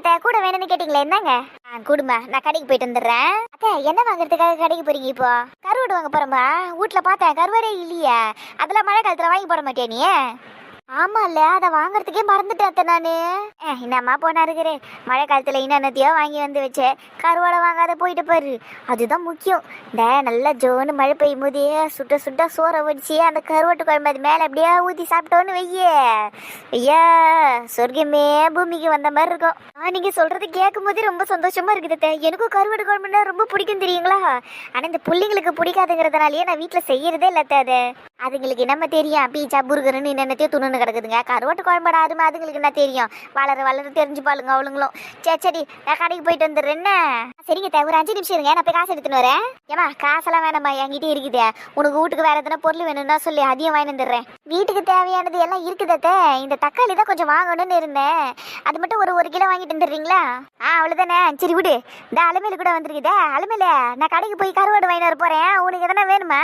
அத்தை கூட வேணும்னு கேட்டீங்களே என்னங்க ஆ கூடுமா நான் கடைக்கு போயிட்டு வந்துடுறேன். அத்தை என்ன வாங்குறதுக்காக கடைக்கு போறீங்க இப்போ? கருவாடு வாங்க போறோமா வீட்ல பார்த்தேன் கருவாடே இல்லையா. அதெல்லாம் மழை காலத்துல வாங்கி போட மாட்டேன் நீ? ஆமால்ல அதை வாங்குறதுக்கே மறந்துட்டேன் அத்தை நானு. ஏ, என்னம்மா போனா இருக்கிறே மழை காலத்துல என்னென்னத்தையோ வாங்கி வந்து வச்சேன் கருவாடை வாங்காத போயிட்டு பாரு. அதுதான் முக்கியம். இந்த நல்லா ஜோன்னு மழை பெய்யும் போதே சுட்ட சுட்ட சோறை வடிச்சு அந்த கருவாட்டு குழம்பு அது மேலே அப்படியே ஊற்றி சாப்பிட்டோன்னு வையே. ஐயா சொர்க்கமே பூமிக்கு வந்த மாதிரி இருக்கும். ஆ நீங்கள் சொல்கிறது கேட்கும் போதே ரொம்ப சந்தோஷமா இருக்குது அத்தை. எனக்கும் கருவாட்டு குழம்புனா ரொம்ப பிடிக்கும் தெரியுங்களா? ஆனால் இந்த பிள்ளைங்களுக்கு பிடிக்காதுங்கிறதுனாலயே நான் வீட்டில் செய்யறதே இல்லாத அது. அதுங்களுக்கு என்னம்மா தெரியும்? பீச்சா புருகருன்னு என்னென்னத்தையோ துணுன்னு. கிடக்குதுங்க. கருவாட்டு குழம்புடா அதுமா அதுங்களுக்கு என்ன தெரியும்? வளர வளர தெரிஞ்சு பாருங்க அவளுங்களும். சரி சரி நான் கடைக்கு போயிட்டு வந்துடுறேன்னு சரிங்க தே ஒரு அஞ்சு நிமிஷம் இருங்க நான் போய் காசு எடுத்துன்னு வரேன். ஏமா காசெல்லாம் வேணாம்மா என்கிட்டே இருக்குதே. உனக்கு வீட்டுக்கு வேற எதனா பொருள் வேணும்னா சொல்லி அதையும் வாங்கி வந்துடுறேன். வீட்டுக்கு தேவையானது எல்லாம் இருக்குதே இந்த தக்காளி தான் கொஞ்சம் வாங்கணும்னு இருந்தேன். அது மட்டும் ஒரு ஒரு கிலோ வாங்கிட்டு வந்துடுறீங்களா? ஆ அவ்வளோதானே சரி விடு. இந்த அலமையில கூட வந்துருக்குதே அலமையில நான் கடைக்கு போய் கருவாடு வாங்கிட்டு வர போறேன். உனக்கு எதனா வேணுமா?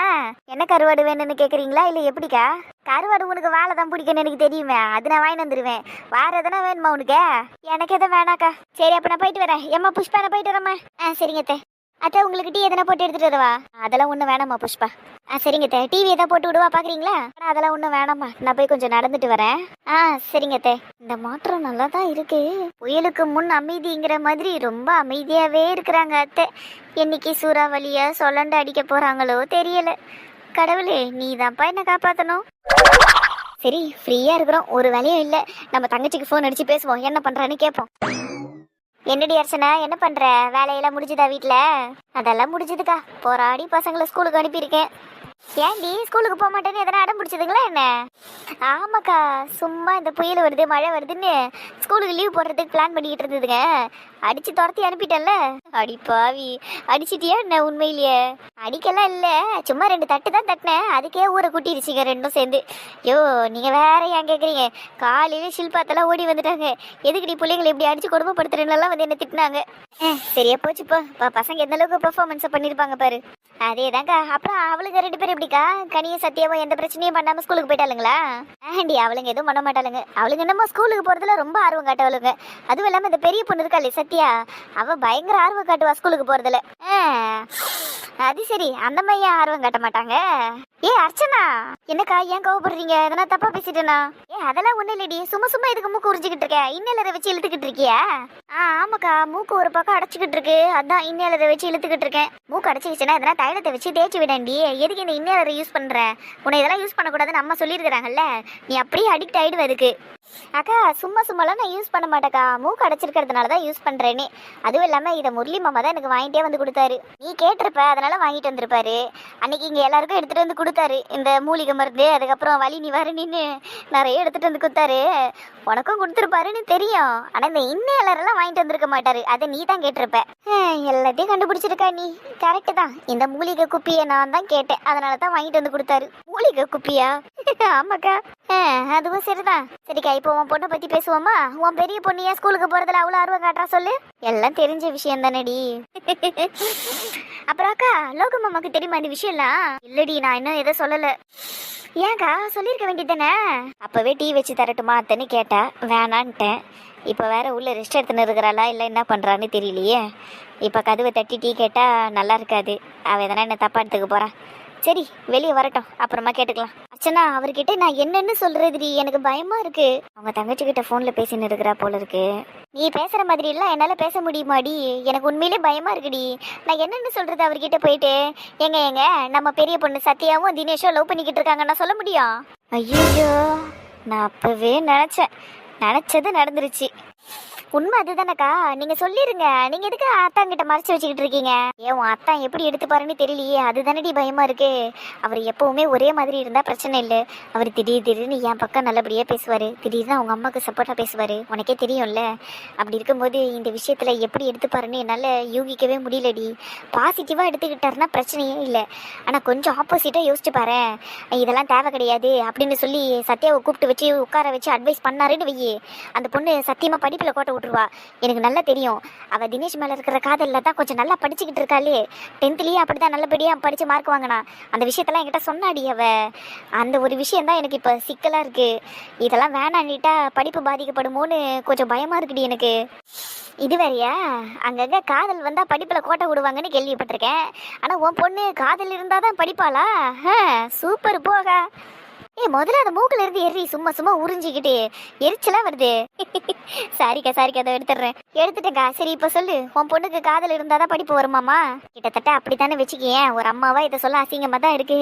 என்ன கருவாடு வேணும்னு கேக்குறீங்களா? இல்ல எப்படிக்கா? கருவாடு உனக்கு வாழை தான் பிடிக்கணும் எனக்கு தெரியுமே அது நான் வாங்கிட்டு வந்துருவேன். வேற எதனா வேணுமா உனக்கு? எனக்கு எதுவும் வேணாக்கா. சரி அப்ப நான் போயிட்டு வரேன். ஏம்மா புஷ்பா நான் போயிட்டு வரேம்மா. ஆ சரிங்க அத்தை. அத்தை உங்களுக்கு டீ எதனா போட்டு எடுத்துட்டு வரவா? அதெல்லாம் ஒன்றும் வேணாம்மா புஷ்பா. ஆ சரிங்க அத்தை. டிவி எதாவது போட்டு விடுவா பாக்குறீங்களா? ஆனா, அதெல்லாம் ஒன்றும் வேணாம்மா. நான் போய் கொஞ்சம் நடந்துட்டு வரேன். ஆ சரிங்க அத்தை. இந்த மாற்றம் நல்லா தான் இருக்கு. புயலுக்கு முன் அமைதிங்கிற மாதிரி ரொம்ப அமைதியாவே இருக்கிறாங்க அத்தை. என்னைக்கு சூறாவளியா சொல்லண்டு அடிக்க போறாங்களோ தெரியல. கடவுளே நீ தான்ப்பா என்ன காப்பாத்தணும். சரி ஃப்ரீயா இருக்கிறோம். ஒரு வேலையும் இல்ல. நம்ம தங்கச்சிக்கு ஃபோன் அடிச்சு பேசுவோம். என்ன பண்றான்னு கேட்போம் என்னடி அர்ச்சனா என்ன பண்ற? வேலையெல்லாம் முடிஞ்சுதா வீட்டுல அதெல்லாம் முடிஞ்சுதுக்கா. போராடி பசங்களை ஸ்கூலுக்கு அனுப்பியிருக்கேன். ஏன்டி ஸ்கூலுக்கு போக மாட்டேன்னு எதனா அடம் பிடிச்சதுங்களா என்ன? ஆமாக்கா சும்மா இந்த புயல் வருது மழை வருதுன்னு ஸ்கூலுக்கு லீவ் போடுறதுக்கு பிளான் பண்ணிக்கிட்டு இருந்ததுங்க. அடிச்சு துரத்தி அனுப்பிட்டேன்ல. அடி பாவி அடிச்சிட்டியா என்ன உண்மையிலேயே? அடிக்கலாம் இல்லை சும்மா ரெண்டு தட்டு தான் தட்டினேன். அதுக்கே ஊரை கூட்டிருச்சுங்க ரெண்டும் சேர்ந்து. யோ நீங்கள் வேற ஏன் கேட்குறீங்க காலையில ஷில்பாத்தெல்லாம் ஓடி வந்துட்டாங்க. எதுக்கு பிள்ளைங்களை இப்படி அடிச்சு கொடுமைப்படுத்துறேன்னெல்லாம் வந்து என்ன திட்டினாங்க. சரியா போச்சுப்பா பசங்க எந்த அளவுக்கு பெர்ஃபார்மன்ஸ் பண்ணியிருப்பாங்க பாரு. அதேதாங்க. அப்புறம் அவளுங்க ரெண்டு பேரும் எப்படிக்கா? கனியும் சத்தியாவும் எந்த பிரச்சனையும் பண்ணாம ஸ்கூலுக்கு போயிட்டாளுங்களா? ஆண்டி அவளுங்க எதுவும் பண்ண மாட்டாளுங்க. அவளுங்க என்னமோ ஸ்கூலுக்கு போறதுல ரொம்ப ஆர்வம் காட்டவளுங்க. அதுவும் இல்லாம இந்த பெரிய பொண்ணு இருக்காளே சத்யா அவ பயங்கர ஆர்வம் காட்டுவா ஸ்கூலுக்கு போறதுல. ஆ, அது சரி. அந்த மையம் ஆர்வம் காட்ட மாட்டாங்க. ஏ அர்ச்சனா. என்னக்கா ஏன் கோவப்படுறீங்க? எதனா தப்பா பேசிட்டேனா? ஏ அதெல்லாம் ஒண்ணு இல்லடி. சும்மா சும்மா இதுக்கு மூக்கு உறிஞ்சிக்கிட்டு இருக்க? இன்னலரை வச்சு இழுத்துக்கிட்டு இருக்கியா? ஆ ஆமாக்கா. மூக்கு ஒரு பக்கம் அடைச்சிக்கிட்டு இருக்கு. அதான் இன்னலரை வச்சு இழுத்துக்கிட்டு இருக்கேன். மூக்கு அடைச்சிக்கிச்சுன்னா எதனா தைலத்தை வச்சு தேய்ச்சி விடண்டி எதுக்கு இந்த இன்னலரை யூஸ் பண்ற? உன்னை இதெல்லாம் யூஸ் பண்ணக்கூடாதுன்னு அம்மா சொல்லியிருக்கிறாங்கல்ல. நீ அப்படியே அடிக்ட் ஆயிடுவ அதுக்கு. அக்கா சும்மா சும்மாலாம் நான் யூஸ் பண்ண மாட்டேக்கா. மூக்கு அடைச்சிருக்கிறதுனால தான் யூஸ் பண்ணுறேனே அதுவும் இல்லாம இதை முரளி மாமா தான் எனக்கு வாங்கிட்டே வந்து கொடுத்தாரு. நீ கேட்டிருப்ப அதனால வாங்கிட்டு வந்திருப்பாரு. அன்னைக்கு இங்க எல்லாருக்கும் எடுத்துட்டு வந்து கொடுத்தாரு. இந்த மூலிகை மருந்து அதுக்கப்புறம் வலி நிவாரணின்னு நிறைய எடுத்துட்டு வந்து கொடுத்தாரு. உனக்கும் கொடுத்துருப்பாருன்னு தெரியும். ஆனா இந்த இன்னேலரெல்லாம் வாங்கிட்டு வந்திருக்க மாட்டாரு. அதை நீ தான் கேட்டிருப்ப. ஹம், எல்லாத்தையும் கண்டுபிடிச்சிருக்கா நீ. கரெக்டு தான். இந்த மூலிகை குப்பியை நான் தான் கேட்டேன். அதனால தான் வாங்கிட்டு வந்து கொடுத்தாரு. மூலிகை குப்பியா? ஆமாக்கா. ஹம், அதுவும் சரிதான். சரிக்கா இப்போ உன் பொண்ணை பத்தி பேசுவோமா? உன் பெரிய பொண்ணு ஏன் ஸ்கூலுக்கு போறதுல அவ்வளவு ஆர்வம் காட்டுறா சொல்லு. எல்லாம் தெரிஞ்ச விஷயம் தானடி அப்புறம் அக்கா லோக மாமாக்கு தெரியுமா இந்த விஷயம்லாம்? இல்லடி நான் இன்னும் எதை சொல்லல. ஏங்கா சொல்லியிருக்க வேண்டியதானே அப்பவே டீ வச்சு தரட்டுமா அத்தன்னு கேட்டா வேணான்ட்டேன். இப்போ வேற உள்ள ரெஸ்ட் எடுத்துன்னு இருக்கிறாளா இல்லை என்ன பண்ணுறான்னு தெரியலையே. இப்போ கதவை தட்டி டீ கேட்டால் நல்லா இருக்காது. அவள் எதனா என்ன தப்பா எடுத்துக்க போகிறான் சரி வெளியே வரட்டும். அப்புறமா கேட்டுக்கலாம். அர்ச்சனா அவர்கிட்ட நான் என்னன்னு சொல்றதுடி எனக்கு பயமா இருக்கு. அவங்க தங்கச்சி கிட்ட போன்ல பேசின்னு இருக்கிறா போல இருக்கு. நீ பேசுற மாதிரி எல்லாம் என்னால பேச முடியுமாடி? எனக்கு உண்மையிலே பயமா இருக்குடி. நான் என்னன்னு சொல்றது அவர்கிட்ட போயிட்டு? ஏங்க ஏங்க நம்ம பெரிய பொண்ணு சத்யாவும் தினேஷும் லவ் பண்ணிக்கிட்டு இருக்காங்க நான் சொல்ல முடியும் ஐயோ நான் அப்பவே நினைச்சேன். நினைச்சது நடந்துருச்சு. உண்மை அதுதானக்கா. நீங்க சொல்லிருங்க. நீங்க எதுக்கு அத்தாங்கிட்ட மறைச்சு வச்சுக்கிட்டு இருக்கீங்க? ஏன் உன் அத்தான் எப்படி எடுத்துப்பாருன்னு தெரியலையே. அதுதானடி பயமா இருக்கு. அவர் எப்பவுமே ஒரே மாதிரி இருந்தா பிரச்சனை இல்லை. அவர் திடீர் திடீர்னு என் பக்கம் நல்லபடியா பேசுவாரு. திடீர்னு அவங்க அம்மாவுக்கு சப்போர்ட்டா பேசுவாரு. உனக்கே தெரியும்ல. அப்படி இருக்கும்போது இந்த விஷயத்துல எப்படி எடுத்துப்பாருன்னு என்னால யூகிக்கவே முடியலடி. பாசிட்டிவா எடுத்துக்கிட்டாருன்னா பிரச்சனையே இல்லை. ஆனா கொஞ்சம் ஆப்போசிட்டா யோசிச்சு பாரு இதெல்லாம் தேவை கிடையாது அப்படின்னு சொல்லி சத்யாவை கூப்பிட்டு வச்சு உட்கார வச்சு அட்வைஸ் பண்ணாருன்னு வையே. அந்த பொண்ணு சத்தியமா படிப்புல கோட்டை விட்டுருவா. எனக்கு நல்லா தெரியும். அவள் தினேஷ் மேல இருக்கிற காதலில் தான் கொஞ்சம் நல்லா படிச்சுக்கிட்டு இருக்காளே. டென்த்துலேயே அப்படி தான் நல்லபடியாக படிச்சு மார்க் வாங்கினா. அந்த விஷயத்தெல்லாம் என்கிட்ட சொன்னாடி அவ. அந்த ஒரு விஷயந்தான் எனக்கு இப்போ சிக்கலாக இருக்கு. இதெல்லாம் வேணான்னிட்டா படிப்பு பாதிக்கப்படுமோன்னு கொஞ்சம் பயமாக இருக்குடி எனக்கு. இது அங்கங்கே காதல் வந்தால் படிப்பில் கோட்டை விடுவாங்கன்னு கேள்விப்பட்டிருக்கேன். ஆனால் உன் பொண்ணு காதல் இருந்தாதான் படிப்பாளா? சூப்பர் போக. ஏய் முதல்ல அந்த மூக்குல இருந்து எரி சும்மா சும்மா உறிஞ்சிக்கிட்டு எரிச்சலா வருது. சாரிக்கா சாரிக்கா அதை எடுத்துடுறேன். எடுத்துட்டேக்கா சரி இப்ப சொல்லு. உன் பொண்ணுக்கு காதல் இருந்தாதான் படிப்பு வருமாமா கிட்டத்தட்ட அப்படித்தானே வச்சுக்கேன் ஒரு அம்மாவா இதை சொல்ல அசிங்கமா தான் இருக்கு.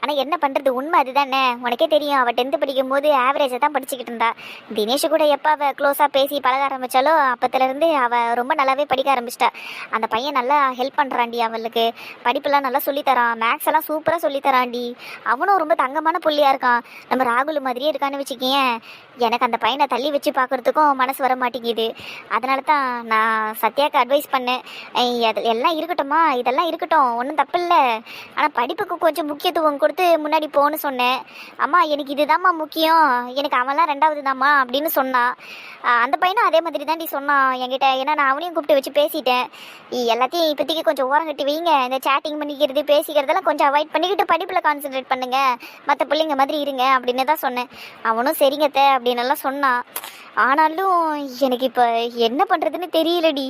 ஆனா என்ன பண்றது? உண்மை அதுதானே. உனக்கே தெரியும். அவ டென்த் படிக்கும் போது ஆவரேஜை தான் படிச்சுக்கிட்டு இருந்தா. தினேஷ் கூட எப்ப அவ க்ளோஸா பேசி பழக ஆரம்பிச்சாலோ அப்பத்துல இருந்து அவ ரொம்ப நல்லாவே படிக்க ஆரம்பிச்சிட்டா. அந்த பையன் நல்லா ஹெல்ப் பண்றான்டி அவளுக்கு. படிப்புலாம் நல்லா சொல்லித்தரான் மேக்ஸ் எல்லாம் சூப்பரா சொல்லித்தரான்டி அவனும் ரொம்ப தங்கமான புள்ளியா இருக்கான். நம்ம ராகுல் மாதிரியே இருக்கான்னு வச்சுக்கேன் எனக்கு அந்த பையனை தள்ளி வச்சு பார்க்கறதுக்கும் மனசு வர மாட்டேங்குது. அதனால தான் நான் சத்யாக்கு அட்வைஸ் பண்ணேன். அது எல்லாம் இருக்கட்டும்மா இதெல்லாம் இருக்கட்டும் ஒன்றும் தப்பு இல்லை ஆனால் படிப்புக்கு கொஞ்சம் முக்கியத்துவம் கொடுத்து முன்னாடி போன்னு சொன்னேன். அம்மா எனக்கு இதுதாம்மா முக்கியம். எனக்கு அவன்லாம் ரெண்டாவது தாம்மா அப்படின்னு சொன்னான். அந்த பையனும் அதே மாதிரி தாண்டி சொன்னான் என்கிட்ட. ஏன்னா நான் அவனையும் கூப்பிட்டு வச்சு பேசிட்டேன். எல்லாத்தையும் இப்போதைக்கு கொஞ்சம் ஓரம் கட்டி வைங்க. இந்த சேட்டிங் பண்ணிக்கிறது பேசிக்கிறதெல்லாம் கொஞ்சம் அவாய்ட் பண்ணிக்கிட்டு படிப்பில் கான்சென்ட்ரேட் பண்ணுங்க. மற்ற பிள்ளைங்க மாதிரி இருங்க அப்படின்னு தான் சொன்னேன். அவனும் சரிங்கத்த அத்தை சொன்னான். ஆனாலும் எனக்கு இப்போ என்ன பண்ணுறதுன்னு தெரியலடி.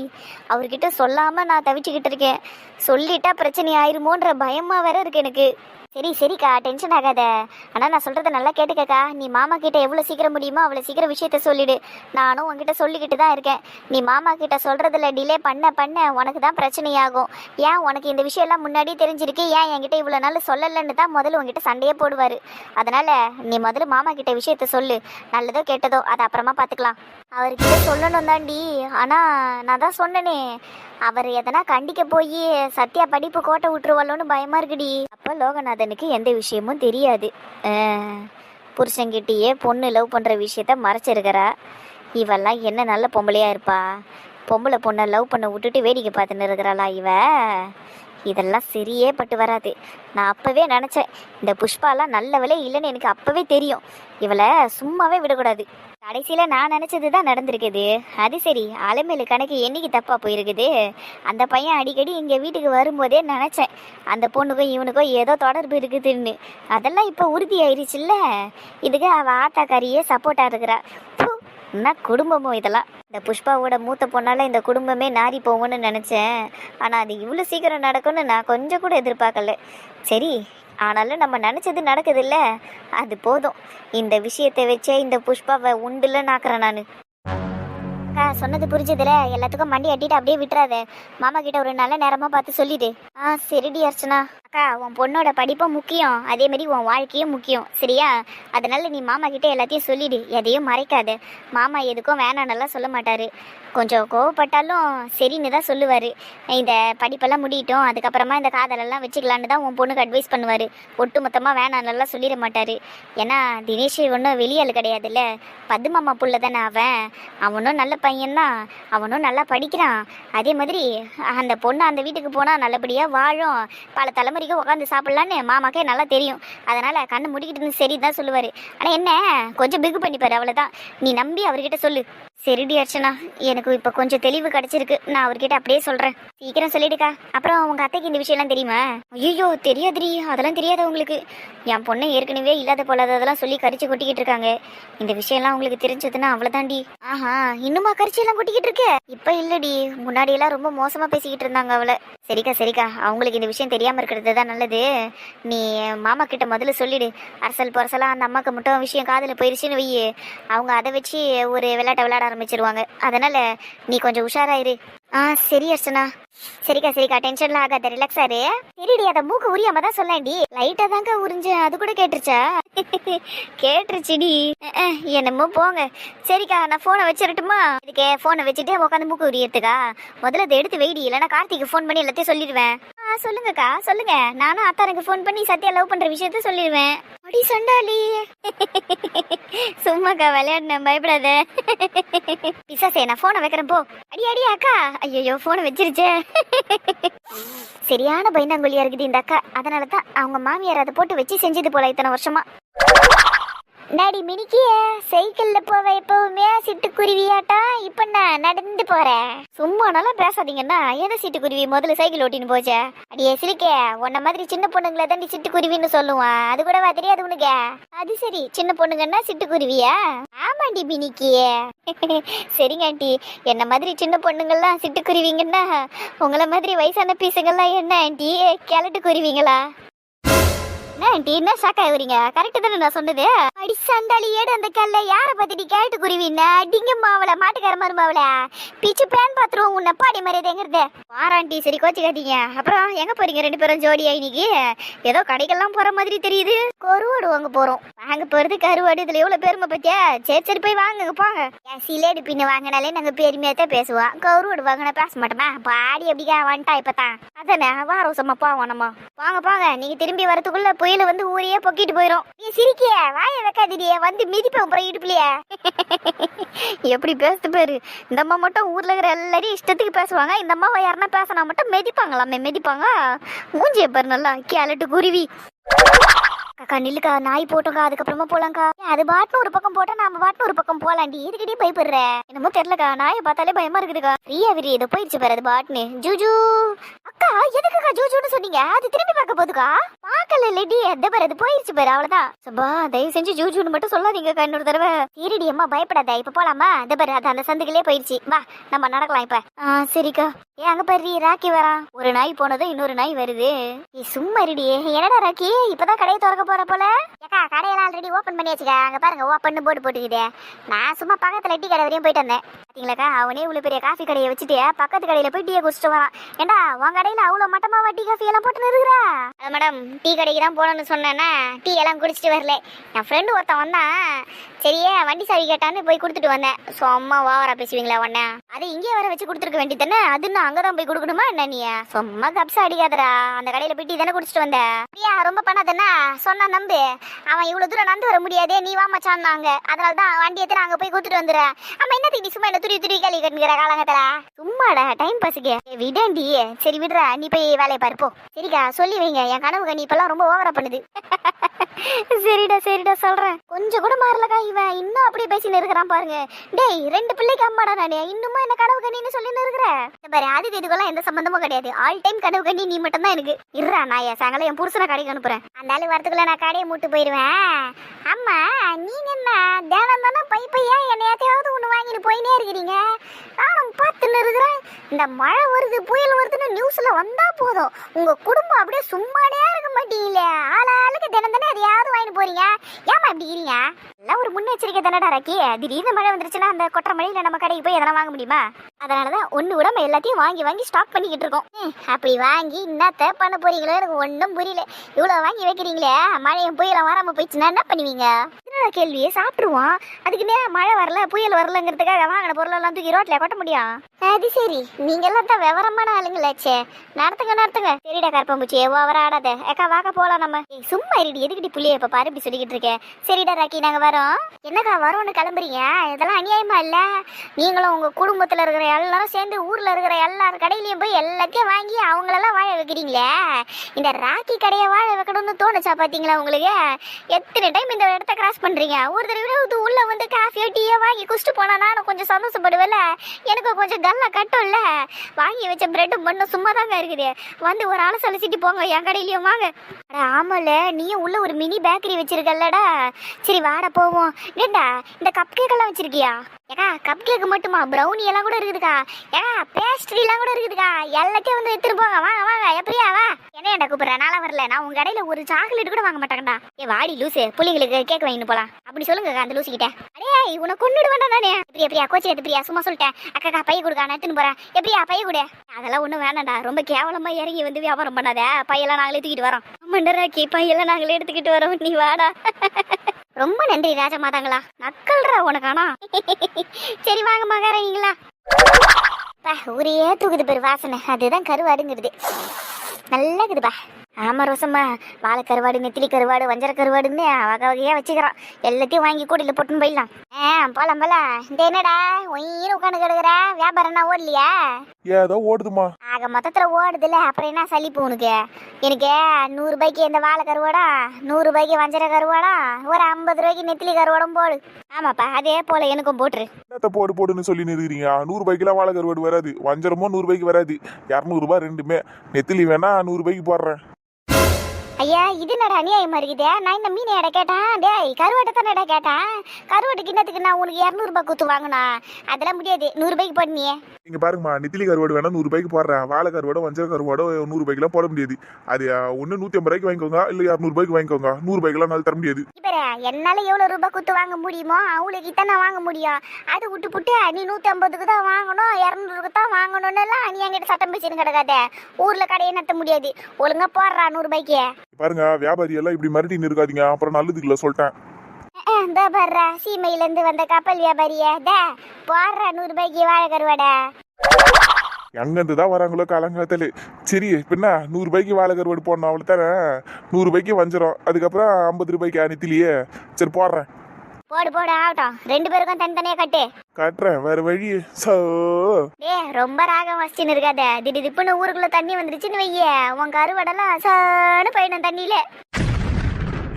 அவர்கிட்ட சொல்லாமல் நான் தவிச்சுக்கிட்டு இருக்கேன். சொல்லிட்டா பிரச்சனை ஆயிருமோன்ற பயமாக வேற இருக்கு எனக்கு. சரி சரிக்கா டென்ஷன் ஆகாத. ஆனால் நான் சொல்கிறத நல்லா கேட்டுக்கக்கா. நீ மாமா கிட்ட எவ்வளோ சீக்கிரம் முடியுமோ அவ்வளோ சீக்கிரம் விஷயத்த சொல்லிடு. நானும் உங்ககிட்ட சொல்லிக்கிட்டு தான் இருக்கேன். நீ மாமா கிட்ட சொல்கிறதுல டிலே பண்ண பண்ண உனக்கு தான் பிரச்சனையாகும். ஏன் உனக்கு இந்த விஷயம்லாம் முன்னாடியே தெரிஞ்சிருக்கு? ஏன் என்கிட்ட இவ்வளோ நாள் சொல்லலைன்னு தான் முதல்ல உங்ககிட்ட சண்டையே போடுவார். அதனால் நீ முதல்ல மாமா கிட்ட விஷயத்த சொல்லு. நல்லதோ கெட்டதோ அதை அப்புறமா பார்த்துக்கலாம். அவர்கிட்ட சொல்லணும் தாண்டி. ஆனால் நான் தான் சொன்னனே. அவர் எதனா கண்டிக்க போய் சத்யா படிப்பு கோட்டை விட்டுருவாளோன்னு பயமா இருக்குடி. அப்போ லோகநாத் லோகநாதனுக்கு எந்த விஷயமும் தெரியாது. புருஷங்கிட்டேயே பொண்ணு லவ் பண்ணுற விஷயத்த மறைச்சிருக்கிறா. இவெல்லாம் என்ன நல்ல பொம்பளையா இருப்பா? பொம்பளை பொண்ணை லவ் பண்ண விட்டுட்டு வேடிக்கை பார்த்துன்னு இருக்கிறாளா இவ? இதெல்லாம் சரியே பட்டு வராது. நான் அப்போவே நினச்சேன் இந்த புஷ்பாலாம் நல்லவளே இல்லைன்னு எனக்கு அப்பவே தெரியும். இவளை சும்மாவே விடக்கூடாது. கடைசியில் நான் நினச்சது தான் நடந்திருக்குது. அது சரி அலைமேலு கணக்கு என்னைக்கு தப்பாக போயிருக்குது? அந்த பையன் அடிக்கடி இங்கே வீட்டுக்கு வரும்போதே நினச்சேன் அந்த பொண்ணுக்கும் இவனுக்கும் ஏதோ தொடர்பு இருக்குதுன்னு. அதெல்லாம் இப்போ உறுதி ஆயிருச்சுல்ல இதுக்கு அவள் ஆத்தாக்காரியே சப்போர்ட்டாக இருக்கிறா. என்ன குடும்பமோ இதெல்லாம்? இந்த புஷ்பாவோட மூத்த பொண்ணால இந்த குடும்பமே நாரி போகும்னு நினைச்சேன். ஆனா அது இவ்வளோ சீக்கிரம் நடக்கும்னு நான் கொஞ்சம் கூட எதிர்பார்க்கல. சரி ஆனாலும் நம்ம நினச்சது நடக்குதுல்ல? அது போதும். இந்த விஷயத்தை வச்சே இந்த புஷ்பாவை உண்டுல நாக்குறேன் நான். சொன்னது புரிஞ்சதுல. எல்லாத்துக்கும் மண்டி அட்டிட்டு அப்படியே விட்டுறாத. மாமா கிட்ட ஒரு நல்ல நேரமா பார்த்து சொல்லிடு. ஆ சரிடி அர்ச்சனா. அக்கா உன் பொண்ணோட படிப்பும் முக்கியம். அதே மாதிரி உன் வாழ்க்கையும் முக்கியம். சரியா? அதனால நீ மாமா கிட்ட எல்லாத்தையும் சொல்லிடு. எதையும் மறைக்காத. மாமா எதுக்கும் வேணான்னெல்லாம் சொல்ல மாட்டாரு. கொஞ்சம் கோவப்பட்டாலும் சரின்னு தான் சொல்லுவார். இந்த படிப்பெல்லாம் முடியட்டும். அதுக்கப்புறமா இந்த காதலெல்லாம் வச்சுக்கலான்னு தான் உன் பொண்ணுக்கு அட்வைஸ் பண்ணுவார். ஒட்டு மொத்தமாக வேணான்னெல்லாம் சொல்லிட மாட்டார். ஏன்னா தினேஷ் ஒன்றும் வெளியாள் கிடையாதுல்ல. பத்துமாமா புள்ள தானே அவன். அவனும் நல்ல பையன். பையன்தான் அவனும் நல்லா படிக்கிறான். அதே மாதிரி அந்த பொண்ணு அந்த வீட்டுக்கு போனால் நல்லபடியாக வாழும். பல தலைமுறைக்கு உட்காந்து சாப்பிட்லான்னு மாமாக்கே நல்லா தெரியும். அதனால் கண்ணு முடிக்கிட்டு சரி தான் சொல்லுவார். ஆனால் என்ன கொஞ்சம் பிகு பண்ணிப்பார் அவ்வளோதான் நீ நம்பி அவர்கிட்ட சொல்லு. சரிடி அர்ச்சனா எனக்கு இப்போ கொஞ்சம் தெளிவு கிடைச்சிருக்கு. நான் அவர்கிட்ட அப்படியே சொல்கிறேன் சீக்கிரம் சொல்லிடுக்கா. அப்புறம் உங்கள் அத்தைக்கு இந்த விஷயம்லாம் தெரியுமா? ஐயோ தெரியாதுடி. அதெல்லாம் தெரியாத உங்களுக்கு? என் பொண்ணு ஏற்கனவே இல்லாத போலாததெல்லாம் சொல்லி கரிச்சு கொட்டிக்கிட்டு இருக்காங்க. இந்த விஷயம்லாம் உங்களுக்கு தெரிஞ்சதுன்னா அவ்வளோதாண்டி ஆஹா இன்னுமா கரிச்சு எல்லாம் கொட்டிக்கிட்டு இருக்கு? இப்ப இல்லடி. முன்னாடி எல்லாம் ரொம்ப மோசமா பேசிக்கிட்டு இருந்தாங்க அவளை. சரிக்கா சரிக்கா. அவங்களுக்கு இந்த விஷயம் தெரியாம இருக்கிறது தான் நல்லது. நீ மாமா கிட்ட முதல்ல சொல்லிடு. அரசல் பொரசலா அந்த அம்மாக்கு மட்டும் விஷயம் காதுல போயிருச்சுன்னு வை அவங்க அதை வச்சு ஒரு விளையாட்டை விளையாட ஆரம்பிச்சிருவாங்க. அதனால நீ கொஞ்சம் உஷாராயிரு. ஆ சரி அர்ச்சனா. சரிக்கா சரிக்கா. டென்ஷன்லாம் ஆகாத. ரிலாக்ஸ் ஆரு சரிடி அதை மூக்கு உரியாம தான் சொல்லேன்டி லைட்டா தாங்க உறிஞ்சு. அது கூட கேட்டுருச்சா? கேட்டுருச்சுடி. அஹ், என்னமோ போங்க. சரிக்கா நான் ஃபோனை வச்சிரட்டுமா? இதுக்கே ஃபோனை வச்சுட்டு உட்காந்து மூக்கு உரியத்துக்கா முதல்ல அதை எடுத்து வெயிடி இல்லைன்னா கார்த்திக்கு ஃபோன் பண்ணி எல்லாத்தையும் சொல்லிடுவேன். ஆ சொல்லுங்கக்கா சொல்லுங்க. நானும் அத்தாருக்கு ஃபோன் பண்ணி சத்யா லவ் பண்ற விஷயத்த சொல்லிடுவேன். அடி சண்டாளி. சும்மாக்கா விளையாடினேன் பயப்படாத. பிசாசே நான் ஃபோனை வைக்கிறேன் போ. அடி அடி அக்கா. ஐயோ ஃபோனை வச்சிருச்சே. சரியான பயந்தாங்கொல்லியா இருக்குது இந்த அக்கா. அதனால தான் அவங்க மாமியார் அதை போட்டு வச்சு செஞ்சது போல இத்தனை வருஷமா. டாடி மினிக்கிய சைக்கிள்ல போவ எப்பவுமே சிட்டுக்குருவியாட்டா இப்ப நான் நடந்து போறேன். சும்மா நல்லா பேசாதீங்கன்னா எந்த சிட்டுக்குருவி முதல்ல சைக்கிள் ஓட்டின்னு போச்சே? அடியே சிலிக்கே உன்ன மாதிரி சின்ன பொண்ணுங்களை தான் சிட்டுக்குருவின்னு சொல்லுவான். அது கூடவா தெரியாது உனக்கு? அது சரி சின்ன பொண்ணுங்கன்னா சிட்டுக்குருவியா ஆமாண்டி மினிக்கியே சரிங்க ஆண்டி. என்ன மாதிரி சின்ன பொண்ணுங்கள்லாம் சிட்டுக்குருவிங்கன்னா உங்களை மாதிரி வயசான பீசுங்கள்லாம் என்ன ஆண்டி? கிழட்டு குருவிங்களா? என்ன என்ன ஷாக் ஆகுறீங்க? கரெக்ட் தானே நான் சொன்னது? அடி சண்டாளி ஏடு அந்த கல்ல யார பத்தி நீ கேட்டு குருவின அடிங்க மாவள மாட்டுக்கார மருமாவள. பிச்சு பேன் பாத்துருவோம் உன்னை பாடி மரியாதை எங்கிறது வாராண்டி சரி கோச்சிக்காதீங்க. அப்புறம் எங்க போறீங்க ரெண்டு பேரும் ஜோடியா இன்னைக்கு? ஏதோ கடைக்கெல்லாம் போற மாதிரி தெரியுது. கருவாடு வாங்க போறோம். வாங்க போறது கருவாடு. இதுல எவ்வளவு பெருமை பத்தியா? சரி சரி போய் வாங்குங்க போங்க. சிலேடு பின்னு வாங்கினாலே நாங்க பெருமையா தான் பேசுவோம். கருவாடு வாங்கினா பேச மாட்டோமா? பாடி அப்படிக்கா வந்துட்டா இப்பதான். அதானே வாரம் சும்மா போவோம் நம்ம. வாங்க போங்க. நீங்க திரும்பி வரதுக்குள்ள புயல் வந்து ஊரையே பொக்கிட்டு போயிரும். நீ சிரிக்கிய வாய வைக்காதீடியே வந்து மிதிப்பேன் அப்புறம் இடுப்புலையே. எப்படி பேசுது பாரு. இந்த அம்மா மட்டும் ஊர்ல இருக்கிற எல்லாரையும் இஷ்டத்துக்கு பேசுவாங்க. இந்த அம்மாவை யாருன்னா பேசினா மட்டும் மிதிப்பாங்களாமே மிதிப்பாங்க. மூஞ்சிய பாரு நல்லா. கேலட்டு குருவி. அக்கா நில்லுக்கா நாய் போட்டோக்கா அதுக்கப்புறமா போலாம்க்கா. அது பாட்டுன்னு ஒரு பக்கம் போட்டா நாம பாட்டுன்னு ஒரு பக்கம் போலாண்டி இதுக்கிட்டே பயப்படுற? என்னமோ தெரியலக்கா நாயை பார்த்தாலே பயமா இருக்குதுக்கா. ஃப்ரீயா விரி இது போயிடுச்சு பாரு அது பாட்டுன்னு. ஜூஜூ. அக்கா எதுக்குக்கா ஜூஜூன்னு சொன்னீங்க? அது திரும்பி பார்க்க போதுக்கா பார்க்கல லேடி எந்த பாரு அது போயிடுச்சு பாரு அவ்வளவுதான். சபா தயவு செஞ்சு ஜூஜூன்னு மட்டும் சொல்லாதீங்கக்கா இன்னொரு தடவை. சீரடி அம்மா பயப்படாத. இப்ப போலாமா? இந்த பாரு அது அந்த சந்துக்குள்ளே போயிடுச்சு வா நம்ம நடக்கலாம் இப்ப. சரிக்கா. ஏன் அங்க பாரு ராக்கி வரான் ஒரு நாய் போனதும் இன்னொரு நாய் வருது. ஏய், சும்மா இருடி. என்னடா ராக்கி? இப்பதான் கடையை திறக்க போற போல? ஏக்கா கடையெல்லாம் ஆல்ரெடி ஓபன் பண்ணி வச்சுக்க அங்க பாருங்க ஓப்பன் போட்டு போட்டுக்குதே நான் சும்மா பக்கத்துல டீ கடை வரையும் போயிட்டு வந்தேன். பாத்தீங்களாக்கா அவனே இவ்வளவு பெரிய காஃபி கடையை வச்சுட்டு பக்கத்து கடையில போய் டீயை குடிச்சிட்டு வரான். ஏண்டா உன் கடையில அவ்வளவு மட்டமாவா டீ காஃபி எல்லாம் போட்டு நிறுகிறா அது மேடம் டீ கடைக்கு தான் போகணும்னு சொன்னேன்னா டீ எல்லாம் குடிச்சிட்டு வரல. என் ஃப்ரெண்டு ஒருத்தன் வந்தான். சரியே வண்டி சாவி கேட்டான்னு போய் கொடுத்துட்டு வந்தேன். சும்மா ஓவரா பேசுவீங்களா உடனே அது இங்கே வர வச்சு கொடுத்துருக்க வேண்டியதானே அது நான் அங்கதான் போய் கொடுக்கணுமா என்ன நீ? சும்மா கப்ஸ் அடிக்காதடா. அந்த கடையில போய் டீ தானே குடிச்சிட்டு வந்த. ரொம்ப பண்ணாதன்னா சொன்ன நம்பு. அவன் இவ்வளோ தூரம் நடந்து வர முடியாதே நீ வா மச்சான் நாங்க. அதனால தான் வண்டி எடுத்து அங்க போய் கொடுத்துட்டு வந்துடுறேன். ஆமா என்ன நீ சும்மா என்ன துரி துடி கேள்வி கட்டுங்கிற காலங்கத்துல சும்மாடா டைம் பாஸுக்கு விடண்டி சரி விடுறா. நீ போய் வேலையை பார்ப்போம் சரிக்கா சொல்லி வைங்க. என் கனவு கண்ணி இப்பெல்லாம் ரொம்ப ஓவரா பண்ணுது. சரிடா சரிடா சொல்றேன். கொஞ்சம் கூட மாறலக்கா இவன் இன்னும் அப்படியே பேசின்னு இருக்கிறான் பாருங்க. டேய் ரெண்டு பிள்ளைக்கு அம்மாடா நானே. இன்னுமா என்ன கனவு கண்ணின்னு சொல்லி இருக்கிற? பாரு அது இதுக்கெல்லாம் எந்த சம்பந்தமும் கிடையாது. ஆல் டைம் கனவு கண்ணி நீ மட்டும் தான் எனக்கு. இருறா நான் என் சாயங்காலம் என் புருஷனை கடைக்கு அனுப்புறேன். அந்த ஆளு வரதுக்குள்ள நான் கடையை மூட்டு போயிடுவேன். அம்மா நீங்க என்ன தினம் தானே பை பையா என்னையாத்தையாவது ஒன்று வாங்கிட்டு போயினே இருக்கிறீங்க. நானும் பார்த்துன்னு இருக்கிறேன். இந்த மழை வருது புயல் வருதுன்னு நியூஸில் வந்தால் போதும். உங்க குடும்பம் அப்படியே சும்மானே இருக்க மாட்டீங்களே. ஆளாளுக்கு தினம் தானே எதையாவது வாங்கிட்டு போறீங்க. ஏமா இப்படி இருக்கீங்க? எல்லாம் ஒரு முன்னெச்சரிக்கை தானடா ரக்கி? திடீர்னு மழை வந்துருச்சுன்னா அந்த கொட்டை மழையில் நம்ம கடைக்கு போய் எதனா வாங்க முடியுமா? அதனாலதான் ஒண்ணு விடாம எல்லாத்தையும் வாங்கி வாங்கி ஸ்டாக் பண்ணிக்கிட்டு இருக்கோம். அப்படி வாங்கி என்னத்த பண்ண போறீங்களோ எனக்கு ஒன்றும் புரியல. இவ்வளவு வாங்கி வைக்கிறீங்களே மழையும் புயலும் வராம போயிடுச்சுன்னா என்ன பண்ணுவீங்க? என்னோட கேள்வியை சாப்பிட்ருவோம் சாப்பிடுவோம் அதுக்குன்னே மழை வரல புயல் வரலங்கிறதுக்காக வாங்கின பொருளெல்லாம் தூக்கி ரோட்ல கொட்ட முடியும் அது சரி நீங்க எல்லாம் தான் விவரமான ஆளுங்களாச்சே. நடத்துங்க நடத்துங்க. சரிடா கருப்பம்பூச்சி ஓவரா ஆடாத. அக்கா வாக்க போகலாம் நம்ம. சும்மா இருடி எதுக்கிட்டு புள்ளிய இப்போ பாரு இப்படி சொல்லிக்கிட்டு இருக்கேன் சரிடா ராக்கி நாங்க வரோம். என்னக்கா வரோம்னு கிளம்புறீங்க? இதெல்லாம் அநியாயமா இல்ல? நீங்களும் உங்க குடும்பத்துல இருக்கிற எல்லாரும் சேர்ந்து ஊர்ல இருக்கிற எல்லார் கடையிலயும் போய் எல்லாத்தையும் வாங்கி அவங்களெல்லாம் வாழ வைக்கிறீங்களே? இந்த ராக்கி கடையை வாழ வைக்கணும்னு தோணுச்சா பாத்தீங்களா உங்களுக்கு? எத்தனை டைம் இந்த இடத்த கிராஸ் பண்றீங்க? ஒரு தடவை இது உள்ள வந்து காஃபியோ டீயோ வாங்கி குடிச்சிட்டு போனா கொஞ்சம் சந்தோஷப்படுவேல எனக்கு கொஞ்சம் கல்லா கட்டும்ல? வாங்கி வச்ச பிரெட்டும் பண்ணும் சும்மா தாங்க இருக்குது. வந்து ஒரு ஆளை சலிச்சிட்டு போங்க என் கடையிலயும் வாங்க. ஆமால நீயும் உள்ள ஒரு மினி பேக்கரி வச்சிருக்கல்லடா. சரி வாட போவோம். ஏண்டா இந்த கப் கேக் எல்லாம் வச்சிருக்கியா? ஏக்கா கப் கேக் மட்டுமா? ப்ரௌனி எல்லாம் கூட இருக்குது. இருக்குதுக்கா. ஏன்னா பேஸ்ட்ரி எல்லாம் கூட இருக்குதுக்கா. எல்லாத்தையும் வந்து எடுத்துட்டு போங்க. வாங்க வாங்க. எப்படியா வா. என்ன ஏன்டா கூப்பிடுற? நாளா வரல. நான் உங்க கடையில ஒரு சாக்லேட் கூட வாங்க மாட்டேன்டா ஏ வாடி லூசு. புள்ளைங்களுக்கு கேக் வாங்கிட்டு போலாம். அப்படி சொல்லுங்க அந்த லூசு கிட்ட அடே உன்னை கொண்டுடு வேண்டாம் நானே பிரியா எப்படியா கோச்சி எப்படியா சும்மா சொல்லிட்டேன். அக்கா பைய கொடுக்கா நான் எடுத்துன்னு போறேன். எப்படியா பைய கொடு. அதெல்லாம் ஒண்ணும் வேணாம்டா. ரொம்ப கேவலமா இறங்கி வந்து வியாபாரம் பண்ணாத. பையெல்லாம் நாங்களே தூக்கிட்டு வரோம். மண்டராக்கி பையெல்லாம் நாங்களே எடுத்துக்கிட்டு வரோம். நீ வாடா. ரொம்ப நன்றி ராஜா மாதாங்களா நக்கல்றா உனக்கானா சரி வாங்க மகாரங்களா ஊரே தூக்குது பேர் வாசனை. அதுதான் கருவாடுங்கிறது. நல்லா இருக்குதுப்பா. ஆமா ரோசம்மா வாழை கருவாடு நெத்திலி கருவாடு வஞ்சர கருவாடுன்னு வகை வகையா வச்சுக்கிறான் எல்லாத்தையும் வாங்கி கூட்டில போட்டுன்னு போயிடலாம். ஆ போலாம் போலாம். இந்த என்னடா ஒயின்னு உட்காந்து கிடக்குற? வியாபாரம்னா ஓடலையா? ஏதோ ஓடுதுமா ஆக மொத்தத்துல ஓடுதுல அப்புறம் என்ன சலிப்பு உனக்கு? எனக்கு நூறு ரூபாய்க்கு இந்த வாழை கருவாடா நூறு ரூபாய்க்கு வஞ்சர கருவாடா ஒரு ஐம்பது ரூபாய்க்கு நெத்திலி கருவாடும் போடு. ஆமாப்பா அதே போல எனக்கும் போட்டுரு. என்னத்த போடு போடுன்னு சொல்லி நிறுக்கிறீங்க நூறு ரூபாய்க்குலாம் வாழை கருவாடு வராது. வஞ்சரமோ நூறு ரூபாய்க்கு வராது. இரநூறுபா ரெண்டுமே. நெத்திலி வேணா நூறு ரூபாய்க்கு போடுறேன். ஐயா இது என்னடா அநியாயமா இருக்குதே? நான் இந்த மீன் எடை கேட்டேன். டேய் கருவாட்டை தானடா கேட்டேன். கருவாட்டு கிண்ணத்துக்கு நான் உனக்கு இரநூறுபா கொடுத்து வாங்கினா? அதெல்லாம் முடியாது. நூறுபாய்க்கு போடுனியே இங்க பாருங்கம்மா நெத்திலி கருவாடு வேணா நூறு ரூபாய்க்கு போடுறேன். வாழை கருவாடோ வஞ்சர கருவாடோ நூறு ரூபாய்க்குலாம் போட முடியாது. அது ஒன்று நூற்றி ஐம்பது ரூபாய்க்கு வாங்கிக்கோங்க இல்லை இரநூறுபாய்க்கு வாங்கிக்கோங்க. நூறு ரூபாய்க்குலாம் நாள் தர முடியாது. இப்போ என்னால எவ்வளோ ரூபாய் கொடுத்து வாங்க முடியுமோ அவங்களுக்கு தான் நான் வாங்க முடியும். அது விட்டு புட்டு நீ நூற்றி ஐம்பதுக்கு தான் வாங்கணும் இரநூறுக்கு தான் வாங்கணும்னு எல்லாம் நீ என்கிட்ட சட்டம் பேசின்னு கிடக்காத. ஊரில் கடையை நடத்த முடியாது. ஒழுங்கா போடுறா நூறுபாய்க்கு பாருங்க வியாபாரி எல்லாம் இப்படி மிரட்டின்னு இருக்காதீங்க. அப்புறம் நல்லதுக்குள்ள சொல்லிட்டேன். இந்த பர்றா சீமையிலேருந்து வந்த கப்பல் வியாபாரியே. தே போடுறா நூறுபாய்க்கு வாழை கருவாடை. எங்கேருந்து தான் வராங்களோ காலங்காலத்தில் சரி பின்ன நூறு ரூபாய்க்கு வாழை கருவாடு போடணும் அவ்வளோ தானே நூறு ரூபாய்க்கு வஞ்சிரம். அதுக்கப்புறம் ஐம்பது ரூபாய்க்கு அனைத்திலேயே சரி போடுறேன். போடு போடு ஆகட்டும். ரெண்டு பேருக்கும் தனித்தனியா கட்டு. கட்டுறேன் வேற வழி சோ. டே ரொம்ப ராகம் வச்சுன்னு இருக்காத. திடீர் திப்புன்னு ஊருக்குள்ள தண்ணி வந்துருச்சுன்னு வைய. உன் கருவடெல்லாம் சான்னு போயிடும் தண்ணியில.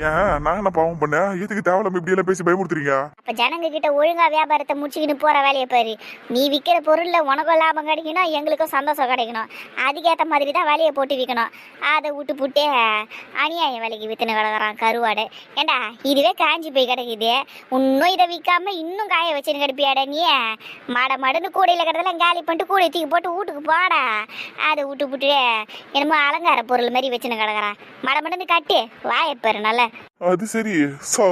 ஏன் நான் என்ன பாவம் பண்ணேன்? எதுக்கு தேவலாம இப்படி எல்லாம் பேசி பயமுறுத்துறீங்க? அப்ப ஜனங்க கிட்ட ஒழுங்கா வியாபாரத்தை முடிச்சுக்கின்னு போற வேலையை பாரு. நீ விற்கிற பொருள்ல உனக்கும் லாபம் கிடைக்கணும் எங்களுக்கும் சந்தோஷம் கிடைக்கணும். அதுக்கேற்ற மாதிரி தான் வேலையை போட்டு விற்கணும் அதை விட்டு புட்டே அநியாயம் விலைக்கு வித்துன்னு கிடக்குறான் கருவாடு. ஏண்டா இதுவே காஞ்சி போய் கிடைக்குது. இன்னும் இதை விற்காம இன்னும் காய வச்சுன்னு கிடப்பியாடா நீ? மாட மடன்னு கூடையில் கிடதெல்லாம் காலி பண்ணிட்டு கூடை தூக்கி போட்டு வீட்டுக்கு போடா. அதை விட்டு புட்டு என்னமோ அலங்கார பொருள் மாதிரி வச்சுன்னு கிடக்குறான். மட மடன்னு கட்டு. வாயப்பாரு நல்லா. அது சரி. சோ.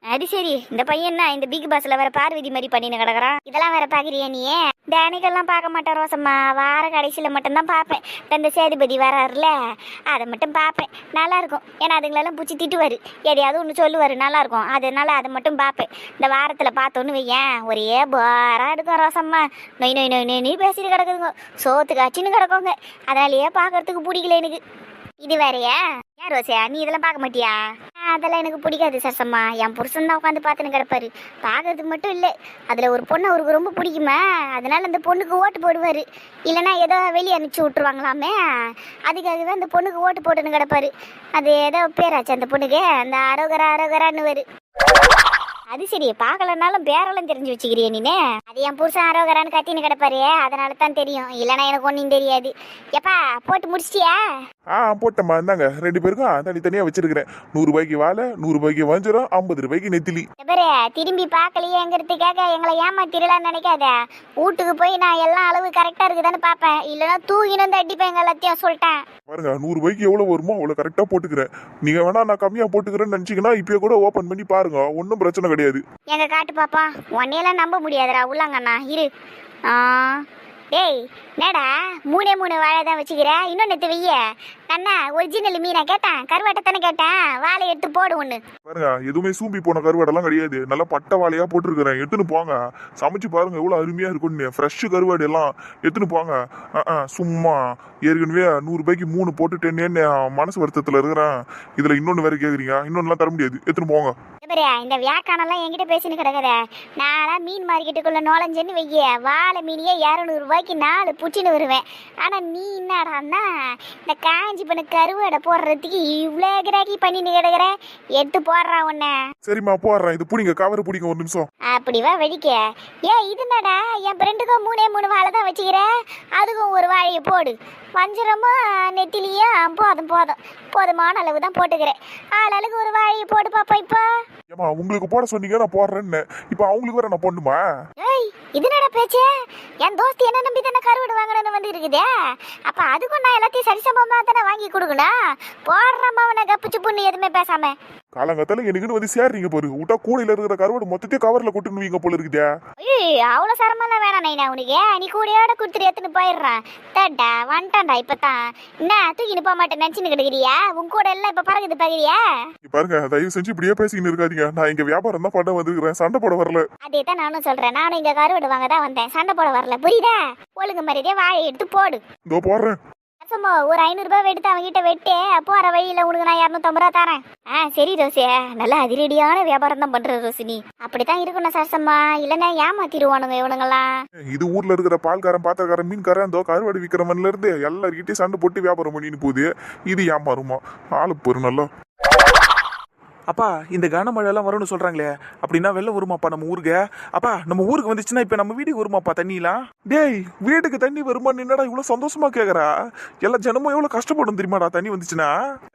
அது சரி. இந்த பையன் இந்த பிக் பாஸ்ல வேற பார்வதி மாதிரி பண்ணின்னு கிடக்குறான். இதெல்லாம் வேற பாக்குறியா நீ? டேனிக்கெல்லாம் பார்க்க மாட்டேன் ரோசம்மா. வார கடைசியில மட்டும்தான் பார்ப்பேன். இப்ப இந்த சேதுபதி வராருல அதை மட்டும் பார்ப்பேன். நல்லா இருக்கும் ஏன்னா அதுங்களெல்லாம் பிடிச்சி திட்டுவாரு. எதையாவது ஒன்று சொல்லுவாரு. நல்லா இருக்கும் அதனால அதை மட்டும் பார்ப்பேன். இந்த வாரத்துல பார்த்தோன்னு வையேன். ஒரே பாரா இருக்கும் ரோசம்மா. நொய் நொய் நொய் நொய் நீ பேசிட்டு கிடக்குதுங்க. சோத்துக்கு அச்சின்னு கிடக்குங்க. அதனாலயே பார்க்கறதுக்கு பிடிக்கல எனக்கு. இது வேறயா? யார் ரோசியா நீ இதெல்லாம் பார்க்க மாட்டியா? அதெல்லாம் எனக்கு பிடிக்காது சசம்மா என் புருஷன் தான் உட்காந்து பார்த்துன்னு கிடப்பாரு. பார்க்கறதுக்கு மட்டும் இல்லை. அதில் ஒரு பொண்ணு அவருக்கு ரொம்ப பிடிக்குமா? அதனால அந்த பொண்ணுக்கு ஓட்டு போடுவார். இல்லைன்னா ஏதோ வெளியே அனுப்பிச்சி விட்ருவாங்களாமே அதுக்காகவே அந்த பொண்ணுக்கு ஓட்டு போட்டுன்னு கிடப்பாரு. அது ஏதோ பேராச்சு அந்த பொண்ணுக்கு. அந்த அரோகரா அரோகரான்னு வரு அது சரி பார்க்கலனாலும் பேரெல்லாம் தெரிஞ்சு வச்சுக்கிறிய நீனே. அது என் புருஷன் அரோகரான்னு கத்தின்னு கிடப்பாரு அதனால தான் தெரியும். இல்லைன்னா எனக்கு ஒன்றும் தெரியாது. எப்பா போட்டு முடிச்சிட்டியா? ஆ போட்டம்மா. இந்தாங்க. ரெண்டு பேருக்கும் தனித்தனியா வச்சிருக்கிறேன். நூறு ரூபாய்க்கு வாழை நூறு ரூபாய்க்கு வஞ்சிரம் ஐம்பது ரூபாய்க்கு நெத்திலி. பாரு திரும்பி பார்க்கலையேங்கிறதுக்காக எங்களை ஏமாத்திரலாம்னு நினைக்காத. வீட்டுக்கு போய் நான் எல்லாம் அளவு கரெக்டாக இருக்குதான்னு பார்ப்பேன். இல்லைன்னா தூக்கின்னு வந்து அடிப்பேன் எல்லாத்தையும் சொல்லிட்டேன். பாருங்க நூறு ரூபாய்க்கு எவ்வளவு வருமோ அவ்வளவு கரெக்டா போட்டுக்கிறேன். நீங்க வேணா நான் கம்மியா போட்டுக்கிறேன்னு நினைச்சீங்கன்னா இப்பயே கூட ஓபன் பண்ணி பாருங்க. ஒன்றும் பிரச்சனை கிடையாது. எங்க காட்டு பாப்பா உன்னையெல்லாம் நம்ப முடியாதுடா. உள்ளாங்கண்ணா இரு. டேய் என்னடா? மூணே மூணு வாழை தான் வச்சுக்கிற? இன்னும் நெத்து வெய்ய அண்ணா ஒரிஜினல் மீனை கேட்டேன். கருவாட்டை தானே கேட்டேன். வாழை எடுத்து போடு ஒன்று பாருங்க எதுவுமே சூம்பி போன கருவாடெல்லாம் கிடையாது. நல்லா பட்டை வாழையா போட்டிருக்கிறேன். எடுத்துன்னு போங்க. சமைச்சு பாருங்க எவ்வளவு அருமையா இருக்கும்னு ஃப்ரெஷ் கருவாடு எல்லாம் எடுத்துன்னு போங்க. சும்மா. ஏற்கனவே நூறு ரூபாய்க்கு மூணு போட்டுட்டேன்னு மனசு வருத்தத்துல இருக்கிறேன். இதுல இன்னொன்னு வேற கேக்குறீங்க. இன்னொன்னுலாம் தர முடியாது. எடுத்துன்னு போங்க. பாரு இந்த வியாக்கானெல்லாம் என்கிட்ட பேசின்னு கிடக்குத. நானா மீன் மார்க்கெட்டுக்குள்ள நுழைஞ்சேன்னு வைய வாழை மீனியே இரநூறு ரூபாய்க்கு நாலு புச்சின்னு வருவேன். ஆனா நீ என்னடான்னா இந்த காஞ்சி பண்ண கருவாடை போடுறதுக்கு இவ்வளோ கிராக்கி பண்ணின்னு கிடக்குற. எடுத்து போடுறான் உன்னை. சரிம்மா போடுறேன். இது பிடிங்க கவரை பிடிங்க ஒரு நிமிஷம். அப்படி வா வெடிக்க. ஏ இது என்னடா? என் ஃப்ரெண்டுக்கும் மூணே மூணு வாழை தான் வச்சுக்கிற. அதுக்கும் ஒரு வாழையை போடு. வஞ்சிரமும் நெத்திலியும் போதும் போதும். போதுமான அளவு தான் போட்டுக்கிறேன். ஆளாளுக்கு ஒரு வாழையை போட்டு பாப்பா இப்போ. ஏமா உங்களுக்கு போட சொன்னீங்க நான் போடுறேன்னு. இப்போ அவங்களுக்கு வேற நான் போடணுமா? ஏய் இது என்னடா பேச்சு? என் தோஸ்து என்ன நம்பி தானே கருவாடு வாங்கணும்னு வந்து இருக்குதே அப்ப அதுக்கும் நான் எல்லாத்தையும் சரிசமமா தானே வாங்கி கொடுக்கணும்? போடுறமா அவனை கப்பிச்சு புண்ணு எதுவுமே பேசாம. காலங்காத்தால எனக்குன்னு வந்து சேர்றீங்க பாரு. விட்டா கூடையில இருக்கிற கருவாடு மொத்தத்தையும் கவர்ல கொட்டுன்னு வீங்க போல இருக்குதே. ஐய் அவ்வளோ சரமெல்லாம் வேணாம் நைனா உனக்கு. நீ கூடையோட கொடுத்துட்டு எடுத்துன்னு போயிடுறான் தட்டா வந்துட்டான்டா இப்பதான். என்ன தூக்கின்னு போக மாட்டேன் நினச்சின்னு கிடக்குறியா? உன் கூட எல்லாம் இப்ப பறகுது பாக்குறியா பாருங்க தயவு செஞ்சு இப்படியே பேசிக்கின்னு இருக்காதீங்க. நான் இங்க வியாபாரம் தான் பண்ண வந்திருக்கிறேன். சண்டை போட வரல. அதே தான் நானும் சொல்றேன். நானும் இங்க கருவாடு வாங்க தான் வந்தேன். சண்டை போட வரல. புரியுதா? ஒழுங்கு மரியாதையா வாழை எடுத்து போடு. இதோ போடுறேன். சும்மா ஒரு ஐநூறுரூபா எடுத்து அவங்ககிட்ட வெட்டு வர வழியில் உனக்கு நான் இரநூத்தம்பது ரூபா தரேன். ஆ சரி ரோசியா நல்லா அதிரடியான வியாபாரம் தான் பண்ணுற ரோசினி. அப்படித்தான் இருக்கணும் சரசம்மா. இல்லைன்னா ஏமாத்திடுவானுங்க இவனுங்களாம் இது ஊர்ல இருக்கிற பால்காரன் பாத்திரக்காரன் மீன்காரன் அந்த கருவாடு விற்கிறவன்ல இருந்து எல்லார்கிட்டயும் சண்டை போட்டு வியாபாரம் பண்ணின்னு போகுது. இது ஏமாறுமா ஆளு பொறு நல்லா அப்பா இந்த கனமழைலாம் வரும்னு சொல்கிறாங்களே அப்படின்னா வெள்ளம் வருமாப்பா நம்ம ஊருக்கு. அப்பா நம்ம ஊருக்கு வந்துச்சுன்னா இப்போ நம்ம வீட்டுக்கு வருமாப்பா தண்ணிலாம் டேய் வீட்டுக்கு தண்ணி வருமா என்னடா இவ்வளோ சந்தோஷமாக கேட்குறா எல்லா ஜனமும் எவ்வளோ கஷ்டப்படும் தெரியுமாடா தண்ணி வந்துச்சுன்னா?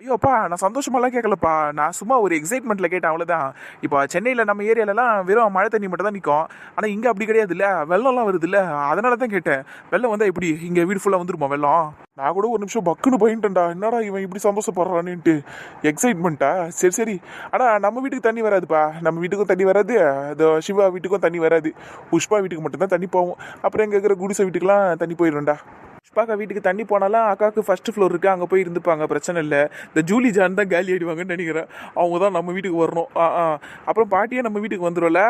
ஐயோப்பா நான் சந்தோஷமாலாம் கேட்கலப்பா நான் சும்மா ஒரு எக்ஸைட்மெண்ட்டில் கேட்டேன் அவ்வளோதான் இப்போ சென்னையில் நம்ம ஏரியாலலாம் வெறும் மழை தண்ணி மட்டும் தான் நிற்கும் ஆனால் இங்கே அப்படி கிடையாது இல்லை வெள்ளம்லாம் வருது இல்லை அதனால தான் கேட்டேன். வெள்ளம் வந்தால் எப்படி? இங்கே வீடு ஃபுல்லாக வந்துருமா வெள்ளம்? நான் கூட ஒரு நிமிஷம் பக்குன்னு பயன்ட்டேன்டா என்னடா இவன் இப்படி சந்தோஷப்படுறான்னுட்டு. எக்ஸைட்மெண்ட்டா சரி சரி. ஆனால் நம்ம வீட்டுக்கு தண்ணி வராதுப்பா. நம்ம வீட்டுக்கும் தண்ணி வராது. அது சிவா வீட்டுக்கும் தண்ணி வராது. புஷ்பா வீட்டுக்கு மட்டும்தான் தண்ணி போவோம். அப்புறம் எங்கே இருக்கிற குடிசை வீட்டுக்கெலாம் தண்ணி போயிடும்டா. புஷ்பாக்கா வீட்டுக்கு தண்ணி போனாலும் அக்காவுக்கு ஃபர்ஸ்ட் ஃப்ளோர் இருக்கு அங்கே போய் இருந்துப்பாங்க பிரச்சனை இல்லை. இந்த ஜூலி ஜான் தான் காலி ஆயிடுவாங்கன்னு நினைக்கிறேன். அவங்க தான் நம்ம வீட்டுக்கு வரணும். ஆ ஆ. அப்புறம் பாட்டியே நம்ம வீட்டுக்கு வந்துடும்ல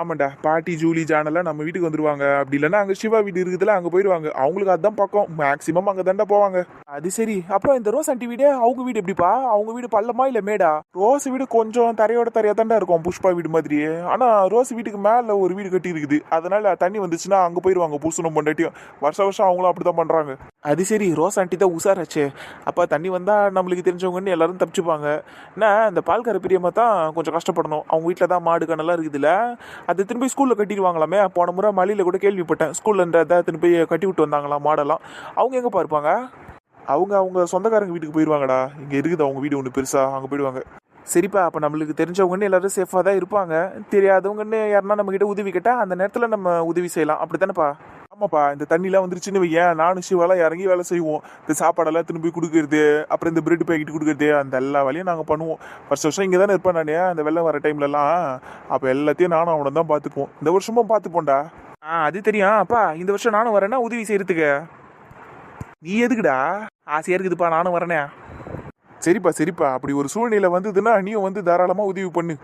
ஆமாண்டா பாட்டி ஜூலி ஜானெல்லாம் நம்ம வீட்டுக்கு வந்துருவாங்க. அப்படி இல்லைன்னா அங்கே சிவா வீடு இருக்குதுல அங்கே போயிடுவாங்க. அவங்களுக்கு அதுதான் பக்கம். மேக்ஸிமம் அங்கே தாண்டா போவாங்க. அது சரி. அப்புறம் இந்த ரோஸ் ஆண்டி வீடு அவங்க வீடு எப்படிப்பா? அவங்க வீடு பள்ளமா இல்லை மேடா? ரோஸ் வீடு கொஞ்சம் தரையோட தரையா தாண்டா இருக்கும் புஷ்பா வீடு மாதிரியே. ஆனால் ரோஸ் வீட்டுக்கு மேலே ஒரு வீடு கட்டி இருக்குது அதனால தண்ணி வந்துச்சுன்னா அங்கே போயிடுவாங்க பூசணம் பொண்டாட்டியும். வருஷம் வருஷம் அவங்களும் அப்படிதான் பண்றாங்க அது சரி ரோஸ் ஆண்டி தான் உசாராச்சே அப்போ தண்ணி வந்தால் நம்மளுக்கு தெரிஞ்சவங்கன்னு எல்லாரும் தப்பிச்சுப்பாங்க. என்ன அந்த பால்கார பிரியமாக தான் கொஞ்சம் கஷ்டப்படணும். அவங்க வீட்டில் தான் மாடு கண்ணெல்லாம் இருக்குதுல்ல. அது திரும்பி ஸ்கூலில் கட்டிடுவாங்களாமே. போன முறை மலையில் கூட கேள்விப்பட்டேன். ஸ்கூலில் திரும்பி கட்டி விட்டு வந்தாங்களாம் மாடெல்லாம். அவங்க எங்கே பார்ப்பாங்க அவங்க அவங்க சொந்தக்காரங்க வீட்டுக்கு போயிடுவாங்கடா இங்கே இருக்குது அவங்க வீடு ஒன்று பெருசாக அங்கே போயிடுவாங்க. சரிப்பா அப்போ நம்மளுக்கு தெரிஞ்சவங்கன்னு எல்லாரும் சேஃபாக தான் இருப்பாங்க. தெரியாதவங்கன்னு யாருன்னா நம்மக்கிட்ட உதவி கேட்டால் அந்த நேரத்தில் நம்ம உதவி செய்யலாம். அப்படி தானேப்பா ஆமாப்பா இந்த தண்ணிலாம் வந்துருச்சுன்னு வையேன். நானும் சிவாலாம் இறங்கி வேலை செய்வோம். இந்த சாப்பாடெல்லாம் திரும்பி கொடுக்கறது அப்புறம் இந்த பிரெட் பேக்கெட் கொடுக்கறது அந்த எல்லா வேலையும் நாங்கள் பண்ணுவோம். வருஷம் வருஷம் இங்கே தானே இருப்பேன் நானே அந்த வெள்ளம் வர டைம்லலாம் அப்போ எல்லாத்தையும் நானும் அவனை தான் பார்த்துப்போம் இந்த வருஷமும் பார்த்துப்போம்டா ஆ அது தெரியும். அப்பா இந்த வருஷம் நானும் வரேன்னா உதவி செய்யறதுக்கு. நீ எதுக்குடா? ஆசையாக இருக்குதுப்பா நானும் வரேனே. சரிப்பா சரிப்பா. அப்படி ஒரு சூழ்நிலை வந்ததுன்னா நீயும் வந்து தாராளமா உதவி பண்ணு.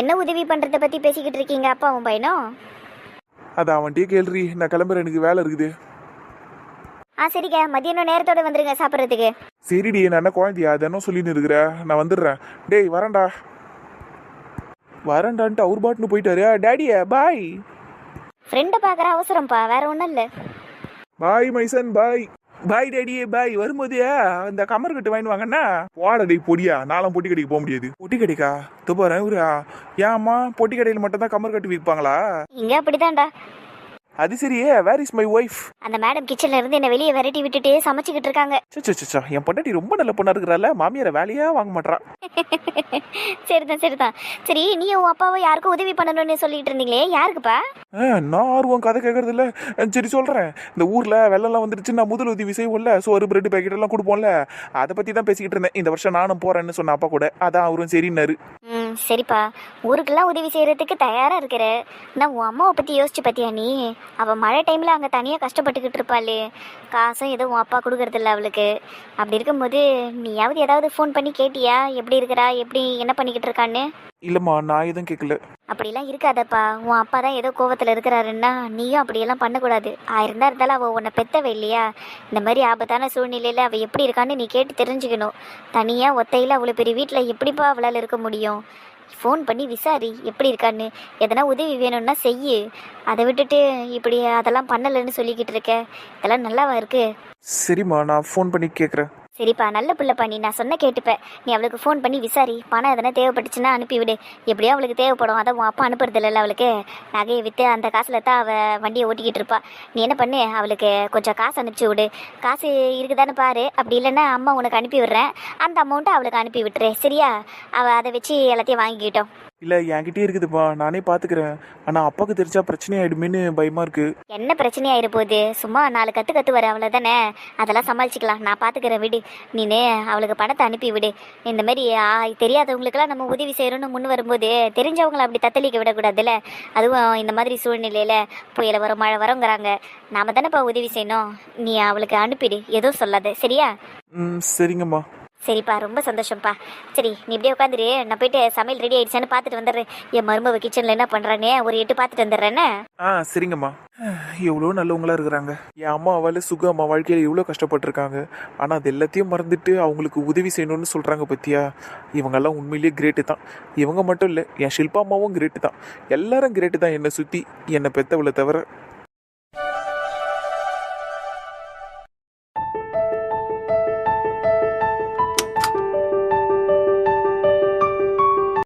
என்ன உதவி பண்ணுறத பற்றி பேசிக்கிட்டு இருக்கீங்க அப்பாவும் பையனும்? அது அவன்கிட்டயே கேள்றி. நான் கிளம்புறேன். எனக்கு வேலை இருக்குது. ஆ சரிங்க மதியானம் நேரத்தோட வந்துருங்க சாப்பிட்றதுக்கு. சரிடி. நான் என்ன குழந்தையா? அதென்னும் சொல்லின்னு இருக்கிற? நான் வந்துடுறேன். டேய் வரேன்டா. வரேன்டான்ட்டு அவர் பாட்டுன்னு போயிட்டாரு. டேடியே பாய். ஃப்ரெண்டை பார்க்குற அவசரம்ப்பா. வேற ஒன்றும் இல்லை. பாய் மைசன் பாய். பாய் டேடியே பாய் வரும்போது அந்த கமர் கட்டு வாங்கி வாங்கண்ணா வாடா பொடியா நானும் பொட்டி கடைக்கு போக முடியாது. பொட்டி கடைக்கா துப்பாரன் பாரு இவரா ஏம்மா பொட்டி கடையில் மட்டும் தான் கமர் கட்டு விற்பாங்களா? இங்க அப்படிதான்டா. அது சரியே வேர் இஸ் மை ஒய்ஃப் அந்த மேடம் கிச்சன்ல இருந்து என்ன வெளியே விரட்டி விட்டுட்டு சமைச்சுக்கிட்டு இருக்காங்க. சச்சா என் பொண்டாட்டி ரொம்ப நல்ல பொண்ணா இருக்கிறால மாமியார வேலையா வாங்க மாட்றா. சரிதான் சரிதான். சரி நீ உன் அப்பாவை யாருக்கும் உதவி பண்ணணும்னு சொல்லிட்டு இருந்தீங்களே யாருக்குப்பா? நான் ஆர்வம் கதை கேட்கறது இல்ல சரி சொல்றேன். இந்த ஊர்ல வெள்ளம்லாம் வந்துருச்சு நான் முதல் உதவி செய்வோம்ல சோறு பிரெட் பேக்கெட் எல்லாம் கொடுப்போம்ல. அதை பத்தி தான் பேசிக்கிட்டு இருந்தேன். இந்த வருஷம் நானும் போறேன்னு சொன்ன அப்பா கூட. அதான் அவரும் சரின்னாரு. சரிப்பா ஊருக்கெல்லாம் உதவி செய்கிறதுக்கு தயாராக இருக்கிற. நான் உன் அம்மாவை பற்றி யோசிச்சு பார்த்தியா நீ? அவள் மழை டைமில் அங்கே தனியாக கஷ்டப்பட்டுக்கிட்டு இருப்பாளே. காசும் எதுவும் உன் அப்பா கொடுக்குறதில்ல அவளுக்கு. அப்படி இருக்கும்போது நீயாவது ஏதாவது ஃபோன் பண்ணி கேட்டியா? எப்படி இருக்கிறா? எப்படி என்ன பண்ணிக்கிட்டு இருக்கான்னு? இல்லம்மா நான் எதுவும் கேட்கல அப்படிலாம் இருக்காதப்பா. உன் அப்பா தான் ஏதோ கோவத்தில் இருக்கிறாருன்னா நீயும் அப்படியெல்லாம் பண்ணக்கூடாது. ஆயிருந்தா இருந்தாலும் அவள் உன்னை பெத்தவ இல்லையா? இந்த மாதிரி ஆபத்தான சூழ்நிலையில் அவள் எப்படி இருக்கான்னு நீ கேட்டு தெரிஞ்சுக்கணும். தனியாக ஒத்தையில் அவ்வளோ பெரிய வீட்டில் எப்படிப்பா அவளால் இருக்க முடியும்? ஃபோன் பண்ணி விசாரி எப்படி இருக்கான்னு. எதனா உதவி வேணும்னா செய்யு. அதை விட்டுட்டு இப்படி அதெல்லாம் பண்ணலைன்னு சொல்லிக்கிட்டு இருக்க. இதெல்லாம் நல்லாவா இருக்கு? சரிம்மா நான் ஃபோன் பண்ணி கேட்குறேன் சரிப்பா நல்ல பிள்ளைப்பா நீ நான் சொன்ன கேட்டுப்பேன் நீ அவளுக்கு ஃபோன் பண்ணி விசாரி. பணம் எதனா தேவைப்பட்டுச்சுன்னா அனுப்பிவிடு எப்படியோ அவளுக்கு தேவைப்படும் அதான் உன் அப்பா அனுப்புறது இல்லைல்ல அவளுக்கு. நகையை விற்று அந்த காசில் தான் அவள் வண்டியை ஓட்டிக்கிட்டு இருப்பா. நீ என்ன பண்ணு அவளுக்கு கொஞ்சம் காசு அனுப்பிச்சி விடு. காசு இருக்குதான்னு பாரு. அப்படி இல்லைன்னா அம்மா உனக்கு அனுப்பி விடுறேன். அந்த அமௌண்ட்டை அவளுக்கு அனுப்பி விட்டுரு. சரியா? அவள் அதை வச்சு எல்லாத்தையும் வாங்கிக்கிட்டோம். இல்லை என்கிட்டயே இருக்குதுப்பா. நானே பார்த்துக்கிறேன் ஆனால் அப்பாவுக்கு தெரிஞ்சா பிரச்சனை ஆயிடுமேன்னு பயமா இருக்கு. என்ன பிரச்சனையா இருப்போகுது சும்மா நாலு கற்று கற்று வர அவ்வளோதானே அதெல்லாம் சமாளிச்சுக்கலாம். நான் பார்த்துக்கிறேன் விடு. நீனு அவளுக்கு பணத்தை அனுப்பி விடு. இந்த மாதிரி தெரியாதவங்களுக்கெல்லாம் நம்ம உதவி செய்யணும்னு முன் வரும்போது தெரிஞ்சவங்கள அப்படி தத்தளிக்க விடக்கூடாதுல்ல? அதுவும் இந்த மாதிரி சூழ்நிலையில் புயல வரும் மழை வரங்கிறாங்க நாம தானேப்பா உதவி செய்யணும். நீ அவளுக்கு அனுப்பிடு. எதுவும் சொல்லாத. சரியா? ம் சரிங்கம்மா. சரிப்பா ரொம்ப சந்தோஷம்ப்பா. சரி நீ இப்படியே உட்காந்துரு. நான் போயிட்டு சமையல் ரெடி ஆயிடுச்சான்னு பார்த்துட்டு வந்துடுறேன். என் மருமவ கிச்சனில் என்ன பண்ணுறானே ஒரு எட்டு பார்த்துட்டு வந்துடுறேன்னு ஆ சரிங்கம்மா. எவ்வளோ நல்லவங்களா இருக்கிறாங்க. என் அம்மா அவள் சுக அம்மா வாழ்க்கையில் எவ்வளோ கஷ்டப்பட்டிருக்காங்க. ஆனால் அது எல்லாத்தையும் மறந்துட்டு அவங்களுக்கு உதவி செய்யணும்னு சொல்கிறாங்க பத்தியா? இவங்கெல்லாம் உண்மையிலேயே கிரேட்டு தான். இவங்க மட்டும் இல்லை என் ஷில்பா அம்மாவும் கிரேட்டு தான். எல்லாரும் கிரேட்டு தான் என்னை சுற்றி என்னை பெற்றவளை தவிர